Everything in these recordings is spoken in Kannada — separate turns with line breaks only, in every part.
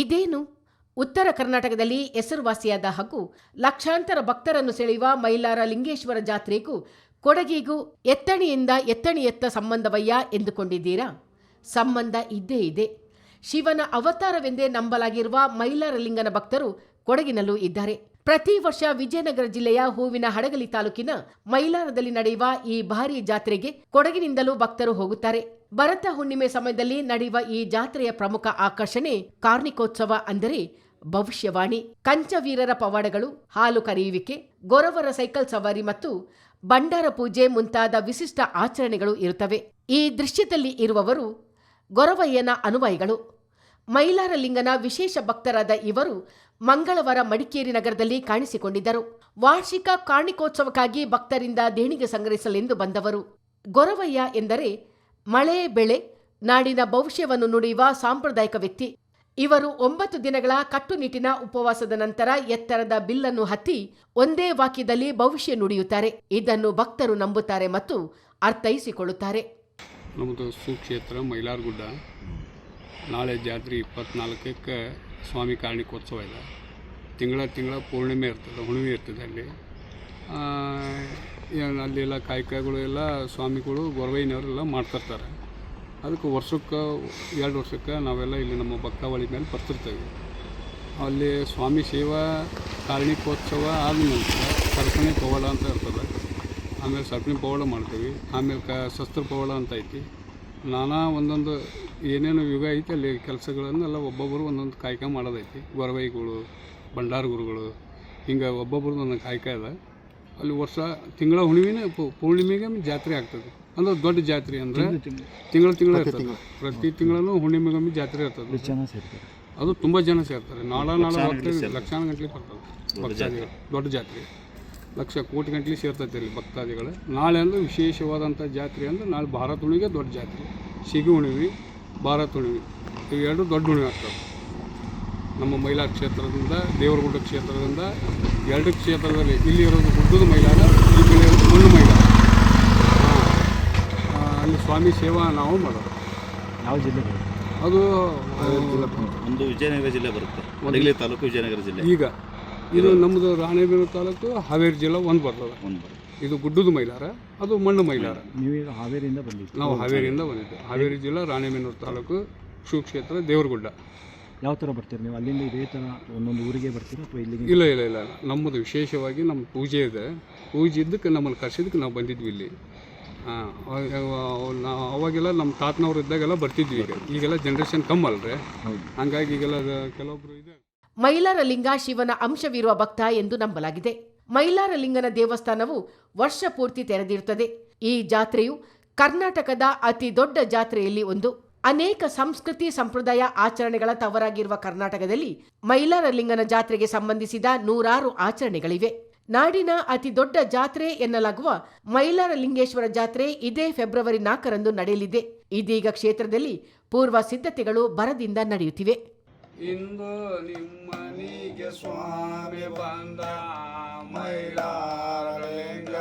ಇದೇನು? ಉತ್ತರ ಕರ್ನಾಟಕದಲ್ಲಿ ಹೆಸರುವಾಸಿಯಾದ ಹಾಗೂ ಲಕ್ಷಾಂತರ ಭಕ್ತರನ್ನು ಸೆಳೆಯುವ ಮೈಲಾರ ಲಿಂಗೇಶ್ವರ ಜಾತ್ರೆಗೂ ಕೊಡಗಿಗೂ ಎತ್ತಣಿಯಿಂದ ಎತ್ತಣಿಯತ್ತ ಸಂಬಂಧವಯ್ಯ ಎಂದುಕೊಂಡಿದ್ದೀರಾ? ಸಂಬಂಧ ಇದ್ದೇ ಇದೆ. ಶಿವನ ಅವತಾರವೆಂದೇ ನಂಬಲಾಗಿರುವ ಮೈಲಾರಲಿಂಗನ ಭಕ್ತರು ಕೊಡಗಿನಲ್ಲೂ ಇದ್ದಾರೆ. ಪ್ರತಿ ವರ್ಷ ವಿಜಯನಗರ ಜಿಲ್ಲೆಯ ಹೂವಿನ ಹಡಗಲಿ ತಾಲೂಕಿನ ಮೈಲಾರದಲ್ಲಿ ನಡೆಯುವ ಈ ಭಾರಿ ಜಾತ್ರೆಗೆ ಕೊಡಗಿನಿಂದಲೂ ಭಕ್ತರು ಹೋಗುತ್ತಾರೆ. ಭರತ ಹುಣ್ಣಿಮೆ ಸಮಯದಲ್ಲಿ ನಡೆಯುವ ಈ ಜಾತ್ರೆಯ ಪ್ರಮುಖ ಆಕರ್ಷಣೆ ಕಾರ್ಣಿಕೋತ್ಸವ ಅಂದರೆ ಭವಿಷ್ಯವಾಣಿ. ಕಂಚವೀರರ ಪವಾಡಗಳು, ಹಾಲು ಕರೆಯುವಿಕೆ, ಗೊರವರ ಸೈಕಲ್ ಸವಾರಿ ಮತ್ತು ಭಂಡಾರ ಪೂಜೆ ಮುಂತಾದ ವಿಶಿಷ್ಟ ಆಚರಣೆಗಳು ಇರುತ್ತವೆ. ಈ ದೃಶ್ಯದಲ್ಲಿ ಇರುವವರು ಗೊರವಯ್ಯನ ಅನುವಾಯಿಗಳು ಮೈಲಾರಲಿಂಗನ ವಿಶೇಷ ಭಕ್ತರಾದ ಇವರು ಮಂಗಳವಾರ ಮಡಿಕೇರಿ ನಗರದಲ್ಲಿ ಕಾಣಿಸಿಕೊಂಡಿದ್ದರು. ವಾರ್ಷಿಕ ಕಾರ್ಣಿಕೋತ್ಸವಕ್ಕಾಗಿ ಭಕ್ತರಿಂದ ದೇಣಿಗೆ ಸಂಗ್ರಹಿಸಲೆಂದು ಬಂದವರು. ಗೊರವಯ್ಯ ಎಂದರೆ ಮಳೆ, ಬೆಳೆ, ನಾಡಿನ ಭವಿಷ್ಯವನ್ನು ನುಡಿಯುವ ಸಾಂಪ್ರದಾಯಿಕ ವ್ಯಕ್ತಿ. ಇವರು ಒಂಬತ್ತು ದಿನಗಳ ಕಟ್ಟುನಿಟ್ಟಿನ ಉಪವಾಸದ ನಂತರ ಎತ್ತರದ ಬಿಲ್ಲನ್ನು ಹತ್ತಿ ಒಂದೇ ವಾಕ್ಯದಲ್ಲಿ ಭವಿಷ್ಯ ನುಡಿಯುತ್ತಾರೆ. ಇದನ್ನು ಭಕ್ತರು ನಂಬುತ್ತಾರೆ ಮತ್ತು ಅರ್ಥೈಸಿಕೊಳ್ಳುತ್ತಾರೆ.
ನಮ್ಮದು ಸುಕ್ಷೇತ್ರ ಮೈಲಾರ್ಗುಡ್ಡ. ನಾಳೆ ಜಾತ್ರೆ ಇಪ್ಪತ್ನಾಲ್ಕಕ್ಕೆ ಸ್ವಾಮಿ ಕಾರ್ಣಿಕೋತ್ಸವ ಇದೆ. ತಿಂಗಳ ತಿಂಗಳ ಪೂರ್ಣಿಮೆ ಇರ್ತದೆ, ಹುಣ್ಣಿಮೆ ಇರ್ತದೆ ಅಲ್ಲಿ. ಅಲ್ಲೆಲ್ಲ ಕಾಯಕಗಳು ಎಲ್ಲ ಸ್ವಾಮಿಗಳು ಗೊರವೈನವರೆಲ್ಲ ಮಾಡ್ತಿರ್ತಾರೆ. ಅದಕ್ಕೆ ವರ್ಷಕ್ಕೆ, ಎರಡು ವರ್ಷಕ್ಕೆ ನಾವೆಲ್ಲ ಇಲ್ಲಿ ನಮ್ಮ ಭಕ್ತಾವಳಿ ಮೇಲೆ ಬರ್ತಿರ್ತೇವೆ. ಅಲ್ಲಿ ಸ್ವಾಮಿ ಸೇವಾ ಕಾರಣಿಕೋತ್ಸವ ಆದ ನಂತರ ಸರ್ಪಣಿ ಪವಾಡ ಅಂತ ಇರ್ತದೆ. ಆಮೇಲೆ ಸರ್ಪಣಿ ಪವಾಡ ಮಾಡ್ತೀವಿ. ಆಮೇಲೆ ಕ, ಶಸ್ತ್ರ ಪವಾಡ ಅಂತ ಐತಿ. ನಾನಾ ಒಂದೊಂದು ಏನೇನು ಯುಗ ಐತಿ, ಅಲ್ಲಿ ಕೆಲಸಗಳನ್ನೆಲ್ಲ ಒಬ್ಬೊಬ್ಬರು ಒಂದೊಂದು ಕಾಯ್ಕ ಮಾಡೋದೈತಿ. ಗೊರವೈಗಳು ಭಂಡಾರ ಗುರುಗಳು ಹಿಂಗೆ ಒಬ್ಬೊಬ್ರದ್ದು ಒಂದೊಂದು ಕಾಯ್ಕ ಇದೆ ಅಲ್ಲಿ ವರ್ಷ ತಿಂಗಳ ಹುಣ್ಣಿಮೆನೇ ಪೂ- ಪೂರ್ಣಿಮೆಗೆ ಜಾತ್ರೆ ಆಗ್ತದೆ. ಅಂದ್ರೆ ದೊಡ್ಡ ಜಾತ್ರೆ ಅಂದ್ರೆ ತಿಂಗಳ ತಿಂಗಳ. ಇರ್ತದೆ. ಪ್ರತಿ ತಿಂಗಳೂ ಹುಣ್ಣಿಮೆಗೊಮ್ಮೆ ಜಾತ್ರೆ ಇರ್ತದೆ. ಅದು ತುಂಬ ಜನ ಸೇರ್ತಾರೆ. ನಾಳ ನಾಳ ಲಕ್ಷಾನ ಲಕ್ಷಾನು ಬರ್ತದೆ ಭಕ್ತಾದಿಗಳು ದೊಡ್ಡ ಜಾತ್ರೆ. ಲಕ್ಷ ಕೋಟಿ ಗಂಟ್ಲಿ ಸೇರ್ತೈತೆ ಅಲ್ಲಿ ಭಕ್ತಾದಿಗಳು. ನಾಳೆ ಅಂದ್ರೆ ವಿಶೇಷವಾದಂಥ ಜಾತ್ರೆ ಅಂದ್ರೆ ನಾಳೆ ಭಾರತ ಹುಣಿಗೆ ದೊಡ್ಡ ಜಾತ್ರೆ. ಸಿಗಿ ಹುಣ್ಣಿಮೆ ಭಾರತ ಹುಣ್ಣಿಮೆ. ಇವೆರಡು ದೊಡ್ಡ ಹುಣ್ಣಿಮೆ ಆಗ್ತವೆ. ನಮ್ಮ ಮೈಲಾರ ಕ್ಷೇತ್ರದಿಂದ ದೇವರಗುಡ್ಡ ಕ್ಷೇತ್ರದಿಂದ ಎರಡು ಕ್ಷೇತ್ರದಲ್ಲಿ ಇಲ್ಲಿ ಇರೋದು ಗುಡ್ಡದ ಮೈಲಾರ ಈ ಕಡೆ ಇರೋದು ಮಣ್ಣು ಮೈಲಾರ ಆ, ಅಲ್ಲಿ ಸ್ವಾಮಿ ಸೇವಾ ನಾವು ಮಾಡೋದು.
ಯಾವ ಜಿಲ್ಲೆ
ಅದು
ಒಂದು ವಿಜಯನಗರ ಜಿಲ್ಲೆ ಬರುತ್ತೆ. ಮಡಗಲಿ ತಾಲೂಕು ವಿಜಯನಗರ ಜಿಲ್ಲೆ.
ಈಗ ಇದು ನಮ್ಮದು ರಾಣೆಬೆನ್ನೂರು ತಾಲೂಕು ಹಾವೇರಿ ಜಿಲ್ಲೆ ಒಂದು ಬರ್ತದೆ.
ಒಂದು
ಇದು ಗುಡ್ಡದ ಮೈಲಾರ ಅದು ಮಣ್ಣು ಮೈಲಾರ.
ನೀವೀಗ ಹಾವೇರಿಯಿಂದ ಬಂದಿದ್ದೀವಿ
ನಾವು ಹಾವೇರಿಯಿಂದ ಬಂದಿದ್ದೆ ಹಾವೇರಿ ಜಿಲ್ಲಾ ರಾಣೆಬೆನ್ನೂರು ತಾಲೂಕು ಶಿವಕ್ಷೇತ್ರ ದೇವರಗುಡ್ಡ.
ಯಾವ ಥರ ಬರ್ತೀರಿ ನೀವು? ಅಲ್ಲಿಂದ ಇದೇ ಥರ ಒಂದೊಂದು ಊರಿಗೆ ಬರ್ತೀರಾ ಅಥವಾ ಇಲ್ಲಿಗೆ
ಇಲ್ಲ ಇಲ್ಲ ಇಲ್ಲ. ಇಲ್ಲ. ನಮ್ಮದು ವಿಶೇಷವಾಗಿ ನಮ್ಮ ಪೂಜೆ ಇದೆ. ಪೂಜೆ ಇದ್ದಕ್ಕೆ ನಮ್ಮಲ್ಲಿ ಕರ್ಸಿದ್ದಕ್ಕೆ ನಾವು ಬಂದಿದ್ವಿ ಇಲ್ಲಿ. ಹಾಂ ಅವಾಗೆಲ್ಲ ನಮ್ಮ ತಾತನವ್ರು ಇದ್ದಾಗೆಲ್ಲ ಬರ್ತಿದ್ವಿ ಈಗ. ಈಗೆಲ್ಲ ಜನ್ರೇಷನ್ ಕಮ್ಮಲ್ರಿ
ಅಲ್ರಿ.
ಹಂಗಾಗಿ ಈಗೆಲ್ಲ ಕೆಲವೊಬ್ರು ಇದೆ.
ಮೈಲಾರಲಿಂಗ ಶಿವನ ಅಂಶವಿರುವ ಭಕ್ತ ಎಂದು ನಂಬಲಾಗಿದೆ. ಮೈಲಾರಲಿಂಗನ ದೇವಸ್ಥಾನವು ವರ್ಷ ಪೂರ್ತಿ ತೆರೆದಿರುತ್ತದೆ. ಈ ಜಾತ್ರೆಯು ಕರ್ನಾಟಕದ ಅತಿ ದೊಡ್ಡ ಜಾತ್ರೆಯಲ್ಲಿ ಒಂದು. ಅನೇಕ ಸಂಸ್ಕೃತಿ ಸಂಪ್ರದಾಯ ಆಚರಣೆಗಳ ತವರಾಗಿರುವ ಕರ್ನಾಟಕದಲ್ಲಿ ಮೈಲಾರಲಿಂಗನ ಜಾತ್ರೆಗೆ ಸಂಬಂಧಿಸಿದ ನೂರಾರು ಆಚರಣೆಗಳಿವೆ. ನಾಡಿನ ಅತಿ ದೊಡ್ಡ ಜಾತ್ರೆ ಎನ್ನಲಾಗುವ ಮೈಲಾರಲಿಂಗೇಶ್ವರ ಜಾತ್ರೆ ಇದೇ ಫೆಬ್ರವರಿ ನಾಲ್ಕರಂದು ನಡೆಯಲಿದೆ. ಇದೀಗ ಕ್ಷೇತ್ರದಲ್ಲಿ ಪೂರ್ವ ಸಿದ್ಧತೆಗಳು ಭರದಿಂದ ನಡೆಯುತ್ತಿವೆ.
ಇಂದು ನಿಮ್ಮನಿಗೆ ಸ್ವಾಮಿ ಬಂದ
ಮೈಲಾರಲಿಂಗ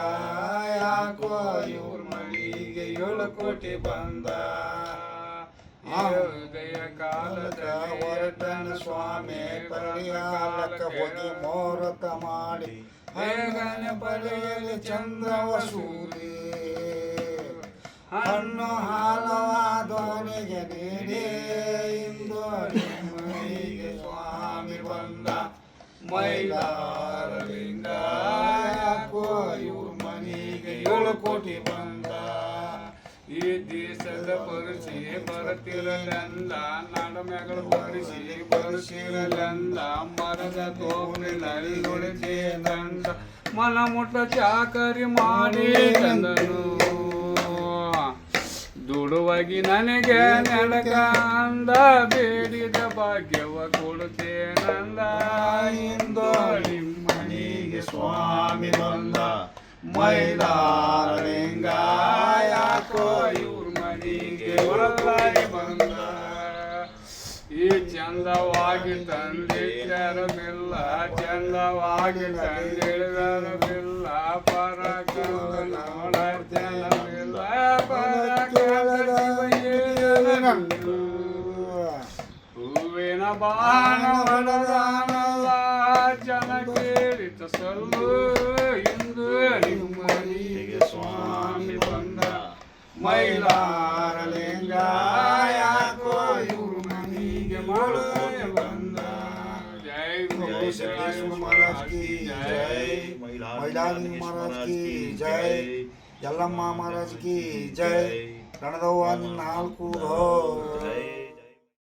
ಯಾಕೋ ಇವ್ರ ಕೋಟಿ ಬಂದ?
ದಯ ಕಾಲದ
ಹೊರಟನ ಸ್ವಾಮಿ ಪರಿಯಾಲಕ ಹೋಗಿ ಮುಹೂರ್ತ ಮಾಡಿ. ಬೇಗನೆ ಪಡೆಯಲಿ ಚಂದ್ರವ ಸೂರಿ ಹಣ್ಣು ಹಾಲವ ದೋಣಿಗೆ ನೀಡಿ. ಇಂದು ಸ್ವಾಮಿ ಬಂದ ಮೈಲಾರಲಿಂಗ ಯಾಕೋ ಮನೆಗೆ ಏಳು ಕೋಟಿ ಬಂದ.
ದೇಶದ ಪರಿಸಿ ಬರುತ್ತಿರಲೆಂದ ನಡಮೆಗಳು ಪರಿಸಿ ಬರುತ್ತಿರಲೆಂದ ಮರದ ತೋಪಿನಲ್ಲಿ ನುಡಿದೆ ದಂಡ ಮನ ಮುಟ್ಟ ಚಾಕರಿ ಮಾಡಿ ತಂದನು. ದುಡುವಾಗಿ ನನಗೆ ನೆಲಕ ಅಂದ, ಬೇಡಿದ ಭಾಗ್ಯವ ಕೊಡುತ್ತೇನಂದ.
ಇಂದು ನಿಮ್ಮನಿಗೆ ಸ್ವಾಮಿ ಬಂದ ಮೈಲಾರಿಂಗ
ಇವ್ರ ಮನೆಗೆ ಒಳಗಾಗಿ ಬಂದ. ಈ ಚಂದವಾಗಿ ತಂದಿಟ್ಟರವಿಲ್ಲ ಚಂದವಾಗಿ ತಂದಿಡರವಿಲ್ಲ ಪರ ನೋಡ ಜನವಿಲ್ಲ ಪರ ಹೂವಿನ ಬಾಣ ಹೊಡೆದಾನಲ್ಲ ಜನ ಕೇಳಿತ ಸಲ್ಲು ಇಂದು ನಿಮ್ಮ ಸ್ವಾಮಿ ಬಂದ. ಮೈಲಾರ ಲಿಂಗಾಯ ಕೋಯೂರು ಮನಿಗೆ ಮಳೆಯ ಬಂದ ಜೈ
ಮಹಾರಾಜ್ ಕಿ ಜೈ ಮೈಲಾರಿ ಜೈ ಯಲ್ಲಮ್ಮ ಮಹಾರಾಜ್ ಕಿ ಜೈ ಕಣದವ್ವ ನಾಲ್ಕು
ಜೈ